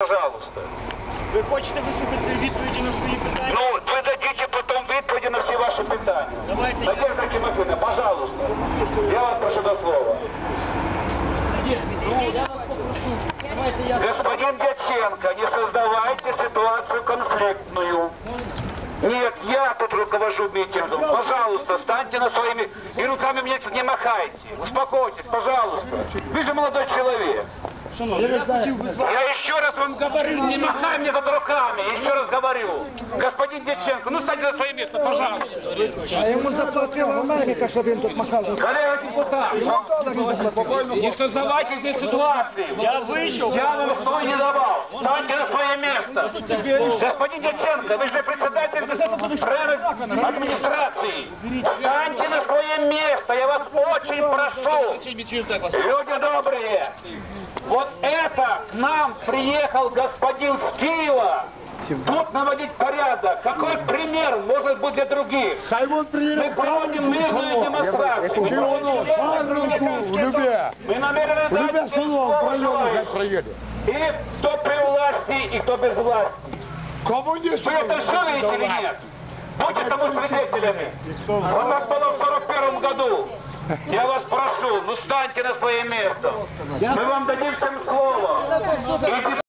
Пожалуйста. Ви хочете вислухати відповіді на свої питання? Ну, вы дадите потом відповіді на всі ваші питання. Давайте я- Надежда Тимофеевна, пожалуйста. Я вас прошу до слова. Ну, я вас попрошу. Давайте я... Господин Дяченко, не создавайте ситуацию конфликтную. Нет, я тут руковожу митингом. Пожалуйста, станьте на своими и руками мне тут не махайте. Успокойтесь, пожалуйста. Вы же молодой человек. Шановні, я хотів би з вами... Я еще раз вам говорю, не махай мне тут руками. Еще раз говорю. Господин Дяченко, ну станьте на свое место, пожалуйста. А йому заплатила Америка, щоб він тут махав. Коллега депутат, не создавайте здесь ситуации. Я вийшов. Я вам слово не давал. Встаньте на свое место. Господин Дяченко, вы же председатель районной администрации. Встаньте вас очень прошу. Люди добрые, вот это к нам приехал господин с Киева. Тут наводить порядок. Какой пример может быть для других? Хай він Мы проводим мирную демонстрацию. Мы проводим Любе, Мы намерены Любе дать всем село, слово пройдемо, хай желающим. проїде. И кто при власти, и кто без власти. Комуністи. Вы это чуете или нет? Будьте тому свидетелями. Вот так было в 41 году. Я вас прошу, ну станьте на свое место. Мы вам дадим всем слово.